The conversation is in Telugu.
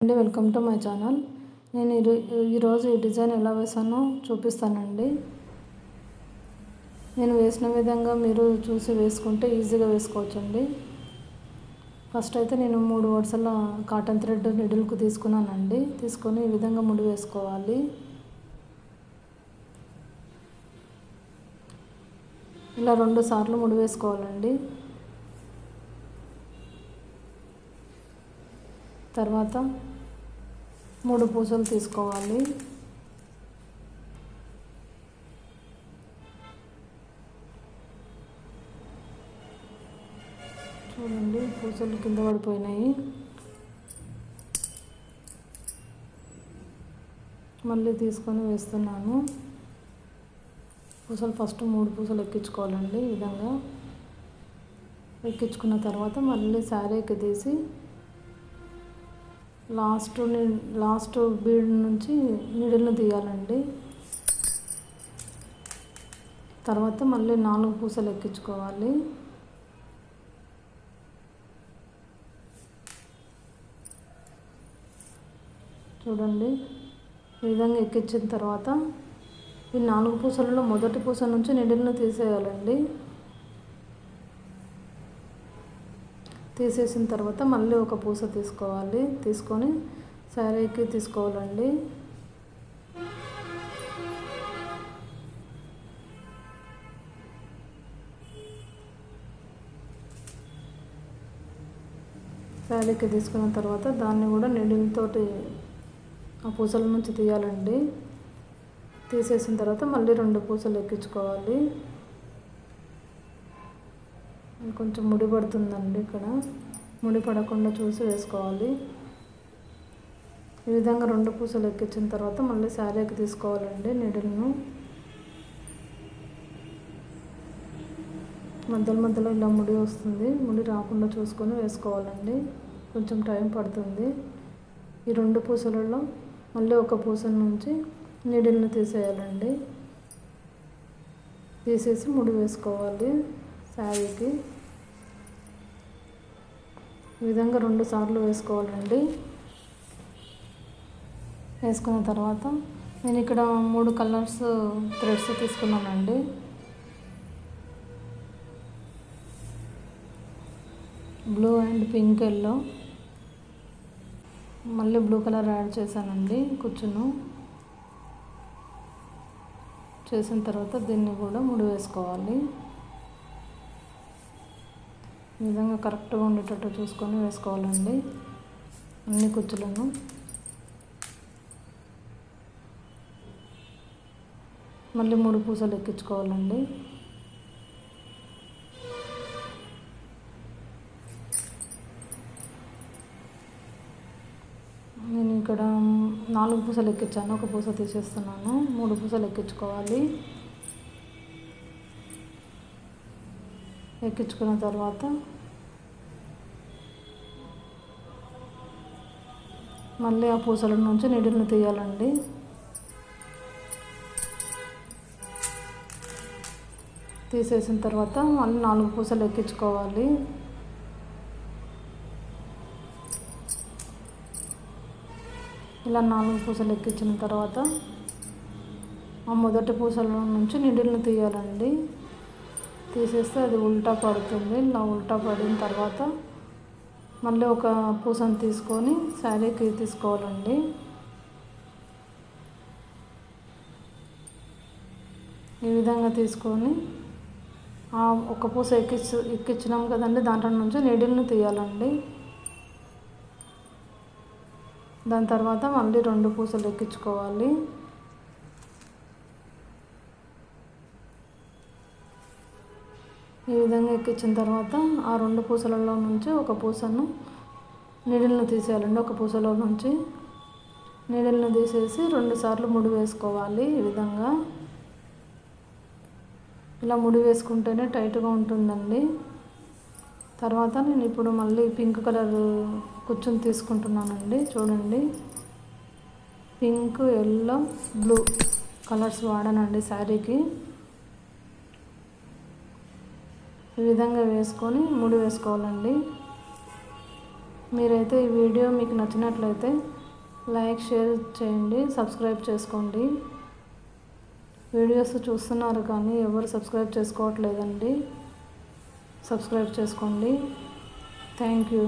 అండి వెల్కమ్ టు మై ఛానల్. నేను ఈరోజు ఈ డిజైన్ ఎలా వేసానో చూపిస్తానండి. నేను వేసిన విధంగా మీరు చూసి వేసుకుంటే ఈజీగా వేసుకోవచ్చండి. ఫస్ట్ అయితే నేను మూడు వరుసల కాటన్ థ్రెడ్ నిడులకు తీసుకున్నానండి. తీసుకొని ఈ విధంగా ముడి వేసుకోవాలి. ఇలా రెండు సార్లు ముడి వేసుకోవాలండి. తర్వాత మూడు పూసలు తీసుకోవాలి. చూడండి పూసలు కింద పడిపోయినాయి. మళ్ళీ తీసుకొని వేస్తున్నాను. పూసలు ఫస్ట్ మూడు పూసలు ఎక్కించుకోవాలండి ఈ విధంగా. ఎక్కించుకున్న తర్వాత మళ్ళీ శారీకి తీసి లాస్ట్ లాస్ట్ బీడ్ నుంచి మిడిల్ను తీయాలండి. తర్వాత మళ్ళీ నాలుగు పూసలు ఎక్కించుకోవాలి. చూడండి ఈ విధంగా ఎక్కించిన తర్వాత ఈ నాలుగు పూసలలో మొదటి పూస నుంచి నిడిల్ను తీసేయాలండి. తీసేసిన తర్వాత మళ్ళీ ఒక పూస తీసుకోవాలి. తీసుకొని శారీకి తీసుకోవాలండి. శారీకి తీసుకున్న తర్వాత దాన్ని కూడా నీడిల్తోటి ఆ పూసల నుంచి తీయాలండి. తీసేసిన తర్వాత మళ్ళీ రెండు పూసలు ఎక్కించుకోవాలి. కొంచెం ముడి పడుతుందండి ఇక్కడ. ముడి పడకుండా చూసి వేసుకోవాలి. ఈ విధంగా రెండు పూసలు ఎక్కించిన తర్వాత మళ్ళీ శారీకి తీసుకోవాలండి నీడిల్ను. మధ్యలో మధ్యలో ఇలా ముడి వస్తుంది. ముడి రాకుండా చూసుకొని వేసుకోవాలండి. కొంచెం టైం పడుతుంది. ఈ రెండు పూసలలో మళ్ళీ ఒక పూస నుంచి నీడిల్ని తీసేయాలండి. తీసేసి ముడి వేసుకోవాలి. శారీకి ఈ విధంగా రెండు సార్లు వేసుకోవాలండి. వేసుకున్న తర్వాత నేను ఇక్కడ మూడు కలర్స్ థ్రెడ్స్ తీసుకున్నానండి. Blue and pink yellow. మళ్ళీ బ్లూ కలర్ యాడ్ చేశానండి కూర్చును. చేసిన తర్వాత దీన్ని కూడా ముడి వేసుకోవాలి. విధంగా కరెక్ట్గా ఉండేటట్టు చూసుకొని వేసుకోవాలండి. అన్ని కుచ్చులను. మళ్ళీ మూడు పూసలు ఎక్కించుకోవాలండి. నేను ఇక్కడ నాలుగు పూసలు ఎక్కించాను. ఒక పూస తీసేస్తున్నాను. మూడు పూసలు ఎక్కించుకోవాలి. ఎక్కించుకున్న తర్వాత మళ్ళీ ఆ పూసల నుంచి నిడిల్ని తీయాలండి. తీసేసిన తర్వాత మళ్ళీ నాలుగు పూసలు ఎక్కించుకోవాలి. ఇలా నాలుగు పూసలు ఎక్కించిన తర్వాత ఆ మొదటి పూసల నుంచి నిడిల్ని తీయాలండి. తీసేస్తే అది ఉల్టా పడుతుంది. ఇలా ఉల్టా పడిన తర్వాత మళ్ళీ ఒక పూసను తీసుకొని శారీకి తీసుకోవాలండి. ఈ విధంగా తీసుకొని ఆ ఒక పూస ఎక్కిచ్చు ఎక్కించినాం కదండి దాంట్లో నుంచి నీడిల్ని తీయాలండి. దాని తర్వాత మళ్ళీ రెండు పూసలు ఎక్కించుకోవాలి. ఈ విధంగా ఎక్కించిన తర్వాత ఆ రెండు పూసలలో నుంచి ఒక పూసను నీడిల్ని తీసేయాలండి. ఒక పూసలో నుంచి నీడిల్ని తీసేసి రెండు సార్లు ముడి వేసుకోవాలి ఈ విధంగా. ఇలా ముడి వేసుకుంటేనే టైట్గా ఉంటుందండి. తర్వాత నేను ఇప్పుడు మళ్ళీ పింక్ కలర్ కూర్చొని తీసుకుంటున్నానండి. చూడండి. పింక్ ఎల్లో బ్లూ కలర్స్ వాడానండి శారీకి. ఈ విధంగా వేసుకొని ముడి వేసుకోవాలండి. మీరైతే ఈ వీడియో మీకు నచ్చినట్లయితే లైక్ షేర్ చేయండి సబ్స్క్రైబ్ చేసుకోండి. వీడియోస్ చూస్తున్నారు కానీ ఎవరు సబ్స్క్రైబ్ చేసుకోవట్లేదండి. సబ్స్క్రైబ్ చేసుకోండి. Thank you.